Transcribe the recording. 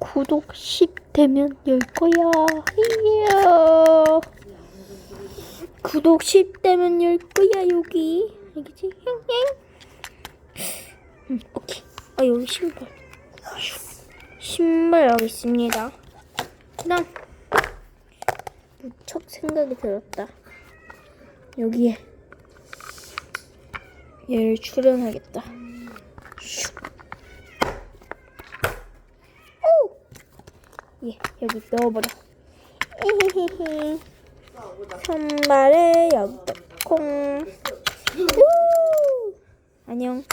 구독 10 되면 열 거야. 이야. 구독 10 되면 열 거야, 여기. 알겠지? 행 응, 음, 오케이. 아, 여기 신발. 신발 여기 있습니다. 그 다음. 무척 생각이 들었다. 여기에 얘를 출연하겠다. 슉. 오! 예, 여기 넣어버려. 히히히히. 선발에 여기다 콩. 우! 안녕.